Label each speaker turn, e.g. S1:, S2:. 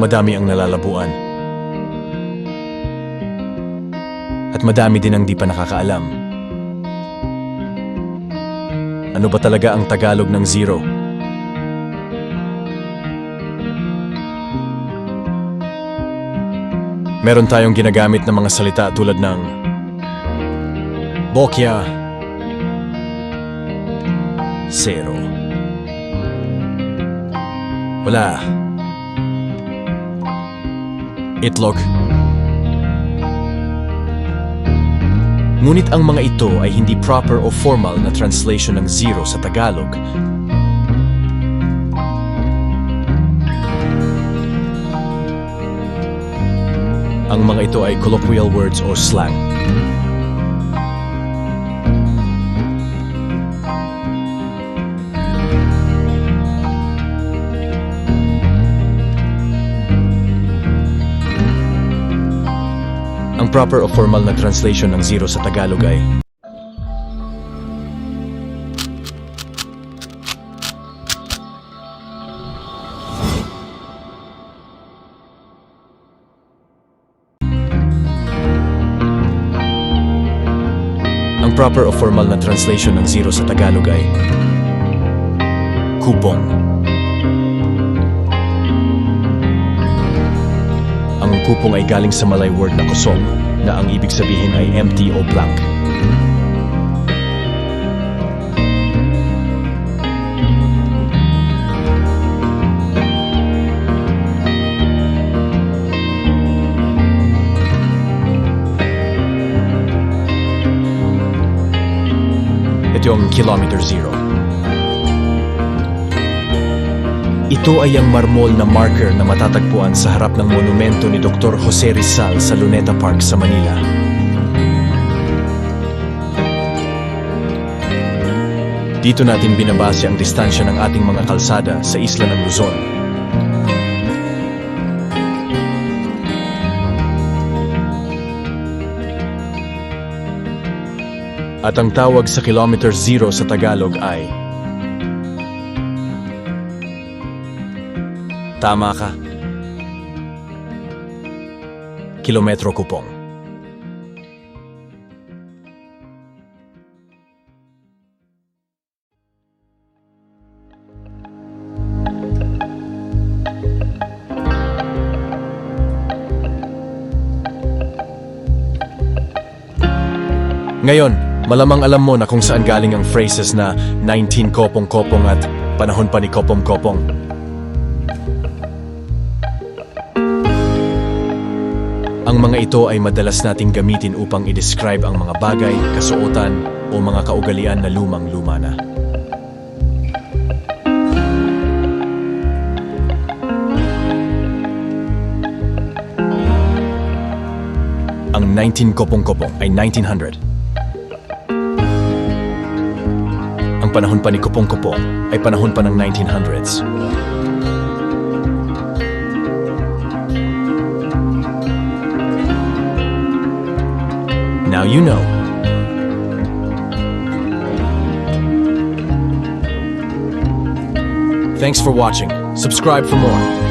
S1: madami ang nalalabuan. At madami din ang di pa nakakaalam. Ano ba talaga ang Tagalog ng zero? Meron tayong ginagamit na mga salita tulad ng Bokya Zero Wala Itlog Ngunit ang mga ito ay hindi proper o formal na translation ng zero sa Tagalog. Ang mga ito ay colloquial words o slang. Ang proper o formal na translation ng zero sa Tagalog ay Ang proper o formal na translation ng zero sa Tagalog ay kupong. Ang kupong ay galing sa Malay word na kusong na ang ibig sabihin ay empty o blank. Ito yung kilometer zero. Ito ay ang marmol na marker na matatagpuan sa harap ng monumento ni Dr. Jose Rizal sa Luneta Park sa Manila. Dito natin binabase ang distansya ng ating mga kalsada sa isla ng Luzon. At ang tawag sa kilometer zero sa Tagalog ay Tama ka. Kilometro kupong. Ngayon, malamang alam mo na kung saan galing ang phrases na 19 kopong-kopong at panahon pa ni kopong-kopong. Ang mga ito ay madalas nating gamitin upang i-describe ang mga bagay, kasuotan, o mga kaugalian na lumang-luma na. Ang 19 kopong-kopong ay 1900. Ang panahon pa ni kopong-kopong ay panahon pa ng 1900s. Now you know. Thanks for watching. Subscribe for more.